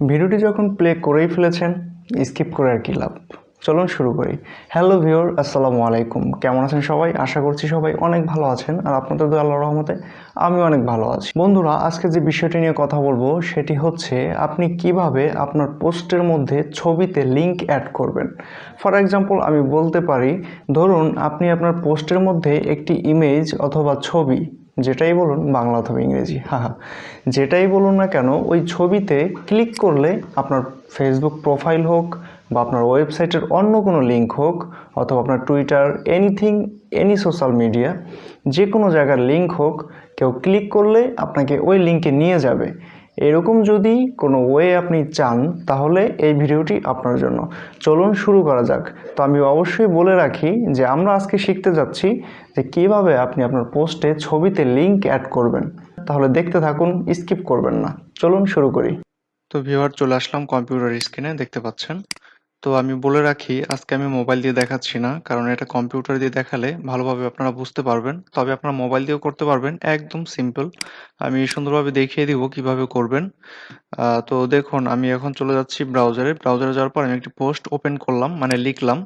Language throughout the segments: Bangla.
ভিডিওটি যখন প্লে করেই ফেলেছেন স্কিপ করে আর কি লাভ। চলুন শুরু করি। হ্যালো ভিওর আসসালামু আলাইকুম। কেমন আছেন সবাই? আশা করছি সবাই অনেক ভালো আছেন, আর আপনাদের তো আল্লাহ রহমতে আমি অনেক ভালো আছি। বন্ধুরা, আজকে যে বিষয়টি নিয়ে কথা বলব, সেটি হচ্ছে আপনি কীভাবে আপনার পোস্টের মধ্যে ছবিতে লিংক অ্যাড করবেন। ফর এক্সাম্পল আমি বলতে পারি, ধরুন আপনি আপনার পোস্টের মধ্যে একটি ইমেজ অথবা ছবি যেটাই বলুন, বাংলা অথবা ইংরেজি। হ্যাঁ যেটাই বলুন না কেন, ওই ছবিতে ক্লিক করলে আপনার ফেসবুক প্রোফাইল হোক বা আপনার ওয়েবসাইটের অন্য কোনো লিঙ্ক হোক অথবা আপনার Twitter anything any social media যে কোনো জায়গার লিঙ্ক হোক, কেউ ক্লিক করলে আপনাকে ওই লিঙ্কে নিয়ে যাবে। এরকম যদি কোনো ওয়ে আপনি চান, তাহলে এই ভিডিওটি আপনার জন্য। চলুন শুরু করা যাক। তো আমি অবশ্যই বলে রাখি যে আমরা আজকে শিখতে যাচ্ছি যে কীভাবে আপনি আপনার পোস্টে ছবিতে লিংক অ্যাড করবেন। তাহলে দেখতে থাকুন স্কিপ করবেন না। চলুন শুরু করি। তো ভিউয়ার চলে আসলাম কম্পিউটার স্ক্রিনে দেখতে পাচ্ছেন? তো আমি বলে রাখি, আজকে আমি মোবাইল দিয়ে দেখাচ্ছি না, কারণ এটা কম্পিউটার দিয়ে দেখালে ভালোভাবে আপনারা বুঝতে পারবেন। তবে আপনারা মোবাইল দিয়েও করতে পারবেন, একদম সিম্পল আমি সুন্দরভাবে দেখিয়ে দিব কীভাবে করবেন। তো দেখুন, আমি এখন চলে যাচ্ছি ব্রাউজারে ব্রাউজারে যাওয়ার পর আমি একটি পোস্ট ওপেন করলাম মানে লিখলাম।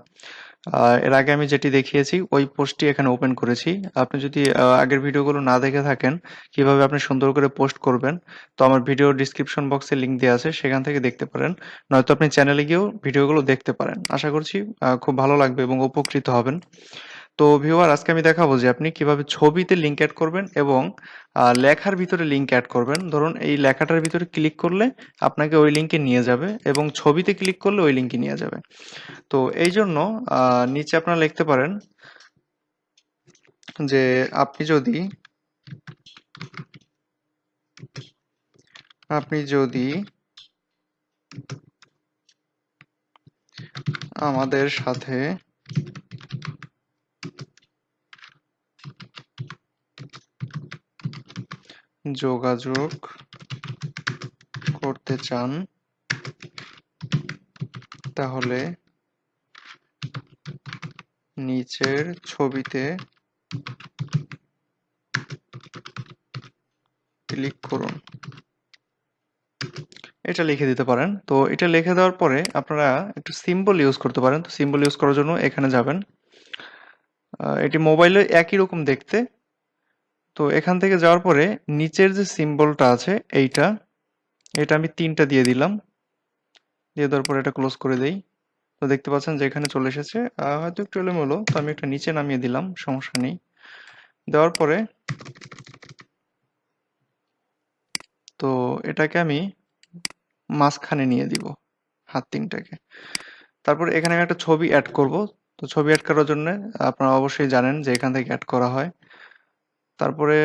এর আগে আমি যেটি দেখিয়েছি, ওই পোস্টটি এখানে ওপেন করেছি। আপনি যদি আগের ভিডিওগুলো না দেখে থাকেন, কীভাবে আপনি সুন্দর করে পোস্ট করবেন, তো আমার ভিডিও ডিসক্রিপশন বক্সে লিঙ্ক দেওয়া আছে, সেখান থেকে দেখতে পারেন। নয়তো আপনি চ্যানেলে গিয়েও ভিডিওগুলো দেখতে পারেন। আশা করছি খুব ভালো লাগবে এবং উপকৃত হবেন। তো ভিউয়ার আজকে আমি দেখাবো যে আপনি কীভাবে ছবিতে লিঙ্ক অ্যাড করবেন এবং লেখার ভিতরে লিঙ্ক অ্যাড করবেন। ধরুন এই লেখাটার ভিতরে ক্লিক করলে আপনাকে ওই লিংকে নিয়ে যাবে এবং ছবিতে ক্লিক করলে ওই লিংকে নিয়ে যাবে। তো এই জন্য নিচে আপনারা লিখতে পারেন যে আপনি যদি আপনি যদি আমাদের সাথে যোগাযোগ করতে চান, তাহলে নিচের ছবিতে ক্লিক করুন। এটা লিখে দিতে পারেন। তো এটা লিখে দেওয়ার পরে আপনারা একটু সিম্বল ইউজ করতে পারেন। তো সিম্বল ইউজ করার জন্য এখানে যাবেন। এটি মোবাইলে একই রকম দেখতে। তো এখান থেকে যাওয়ার পরে নিচের যে সিম্বলটা আছে, এইটা, এটা আমি তিনটা দিয়ে দিলাম। দিয়ে দেওয়ার পরে এটা ক্লোজ করে দেই। তো দেখতে পাচ্ছেন যে এখানে চলে এসেছে। হয়তো একটু এলোমেলো, তো আমি একটা নিচে নামিয়ে দিলাম, সমস্যা নেই। দেওয়ার পরে তো এটাকে আমি মাঝখানে নিয়ে দিব, হাত তিনটাকে। তারপর এখানে একটা ছবি অ্যাড করব। তো ছবি অ্যাড করার জন্য আপনারা অবশ্যই জানেন যে এখান থেকে অ্যাড করা হয়। তারপরে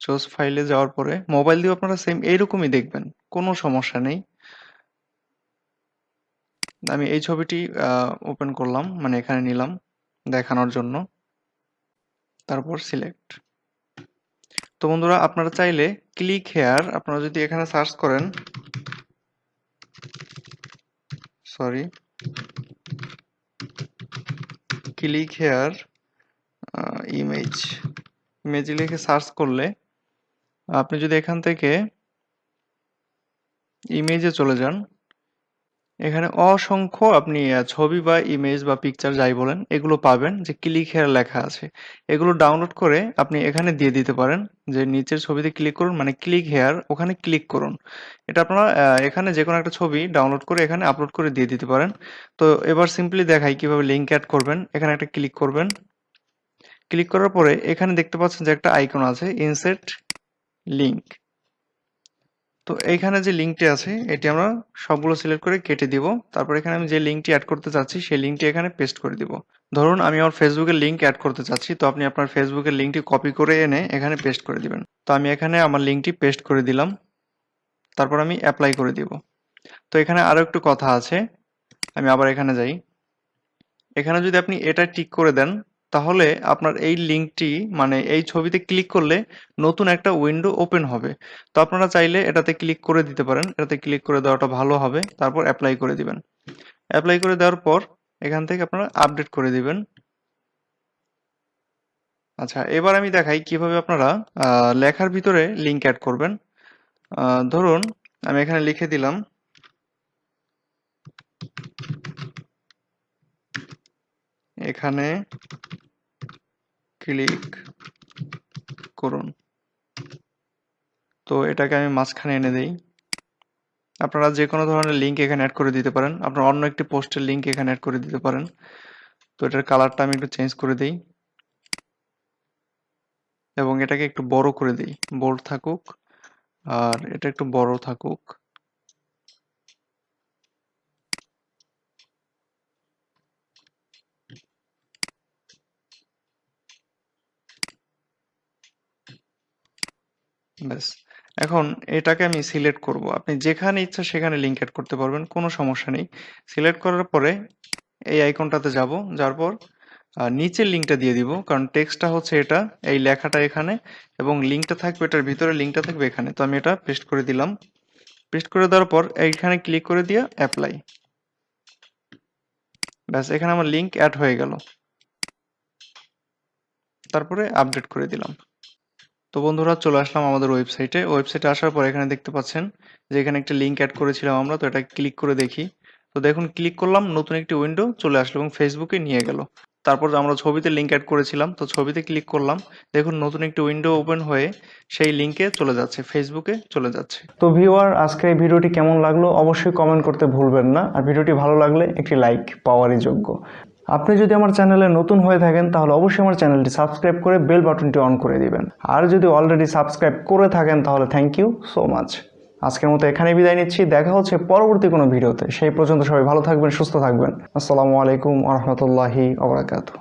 চোজ ফাইলে যাওয়ার পরে মোবাইল দিয়ে আপনারা সেম এইরকমই দেখবেন, কোনো সমস্যা নেই। আমি এই ছবিটি ওপেন করলাম মানে এখানে নিলাম, দেখানোর জন্য। তারপর সিলেক্ট তো বন্ধুরা, আপনারা চাইলে ক্লিক হেয়ার আপনারা যদি এখানে সার্চ করেন sorry click here image image লিখে সার্চ করলে আপনি যদি এখান থেকে ইমেজে চলে যান এখানে অসংখ্য আপনি ছবি বা ইমেজ বা পিকচার যাই বলেন, এগুলো পাবেন যে ক্লিক হেয়ার লেখা আছে। এগুলো ডাউনলোড করে আপনি এখানে দিয়ে দিতে পারেন। যে নিচের ছবিতে ক্লিক করুন মানে ক্লিক হেয়ার ওখানে ক্লিক করুন। এটা আপনারা এখানে যে কোনো একটা ছবি ডাউনলোড করে এখানে আপলোড করে দিয়ে দিতে পারেন। তো এবার সিম্পলি দেখাই কীভাবে লিংক অ্যাড করবেন। এখানে একটা ক্লিক করবেন। ক্লিক করার পরে এখানে দেখতে পাচ্ছেন যে একটা আইকন আছে ইনসেট লিংক তো এইখানে যে লিঙ্কটি আছে, এটি আমরা সবগুলো সিলেক্ট করে কেটে দিব। তারপর এখানে আমি যে লিঙ্কটি অ্যাড করতে চাচ্ছি, সেই লিঙ্কটি এখানে পেস্ট করে দিব। ধরুন, আমি আমার ফেসবুকের লিঙ্ক অ্যাড করতে চাচ্ছি, তো আপনি আপনার ফেসবুকের লিঙ্কটি কপি করে এনে এখানে পেস্ট করে দিবেন। তো আমি এখানে আমার লিঙ্কটি পেস্ট করে দিলাম। তারপর আমি অ্যাপ্লাই করে দিব। তো এখানে আরও একটু কথা আছে। আমি আবার এখানে যাই। এখানে যদি আপনি এটা টিক করে দেন তাহলে আপনার এই লিঙ্কটি মানে এই ছবিতে ক্লিক করলে নতুন একটা উইন্ডো ওপেন হবে। তো আপনারা চাইলে এটাতে ক্লিক করে দিতে পারেন। এটাতে ক্লিক করে দেওয়াটা ভালো হবে। তারপর অ্যাপ্লাই করে দিবেন। অ্যাপ্লাই করে দেওয়ার পর এখান থেকে আপনারা আপডেট করে দিবেন। আচ্ছা এবার আমি দেখাই কীভাবে আপনারা লেখার ভিতরে লিঙ্ক অ্যাড করবেন। ধরুন আমি এখানে লিখে দিলাম এখানে ক্লিক করুন। তো এটাকে আমি মাঝখানে এনে দেই। আপনারা যে কোনো ধরনের লিঙ্ক এখানে অ্যাড করে দিতে পারেন। আপনার অন্য একটি পোস্টের লিঙ্ক এখানে অ্যাড করে দিতে পারেন। তো এটার কালারটা আমি একটু চেঞ্জ করে দিই। এবং এটাকে একটু বড় করে দিই। বোল্ড থাকুক, আর এটা একটু বড় থাকুক। ব্যাস। এখন এটাকে আমি সিলেক্ট করব। আপনি যেখানে ইচ্ছা সেখানে লিঙ্ক অ্যাড করতে পারবেন, কোনো সমস্যা নেই। সিলেক্ট করার পরে এই আইকনটাতে যাব যার পর নিচের লিঙ্কটা দিয়ে দিব, কারণ টেক্সটটা হচ্ছে এটা, এই লেখাটা এখানে, এবং লিঙ্কটা থাকবে, এটার ভিতরে লিঙ্কটা থাকবে এখানে। তো আমি এটা পেস্ট করে দিলাম। পেস্ট করে দেওয়ার পর এইখানে ক্লিক করে দিয়ে অ্যাপ্লাই ব্যাস, এখানে আমার লিঙ্ক অ্যাড হয়ে গেল। তারপরে আপডেট করে দিলাম। তো বন্ধুরা, চলে আসলাম আমাদের ওয়েবসাইটে। ওয়েবসাইটে আসার পর এখানে দেখতে পাচ্ছেন যে এখানে একটা লিঙ্ক অ্যাড করেছিলাম আমরা, তো এটা ক্লিক করে দেখি। তো দেখুন ক্লিক করলাম, নতুন একটি উইন্ডো চলে আসলো এবং ফেসবুকে নিয়ে গেল। তারপর আমরা ছবিতে লিঙ্ক অ্যাড করেছিলাম, তো ছবিতে ক্লিক করলাম। দেখুন, নতুন একটি উইন্ডো ওপেন হয়ে সেই লিঙ্কে চলে যাচ্ছে ফেসবুকে চলে যাচ্ছে। তো ভিউয়ার আজকের এই ভিডিওটি কেমন লাগল? অবশ্যই কমেন্ট করতে ভুলবেন না। আর ভিডিওটি ভালো লাগলে একটি লাইক পাওয়ারই যোগ্য। আপনি যদি আমার চ্যানেলে নতুন হয়ে থাকেন, তাহলে অবশ্যই আমার চ্যানেলটি সাবস্ক্রাইব করে বেল বাটনটি অন করে দিবেন। আর যদি অলরেডি সাবস্ক্রাইব করে থাকেন, তাহলে থ্যাংক ইউ সো মাচ আজকের মতো এখানে বিদায় নিচ্ছি। দেখা হচ্ছে পরবর্তী কোনো ভিডিওতে। সেই পর্যন্ত সবাই ভালো থাকবেন, সুস্থ থাকবেন। আসসালামু আলাইকুম আ রহমতুল্লাহি আবরাকাতু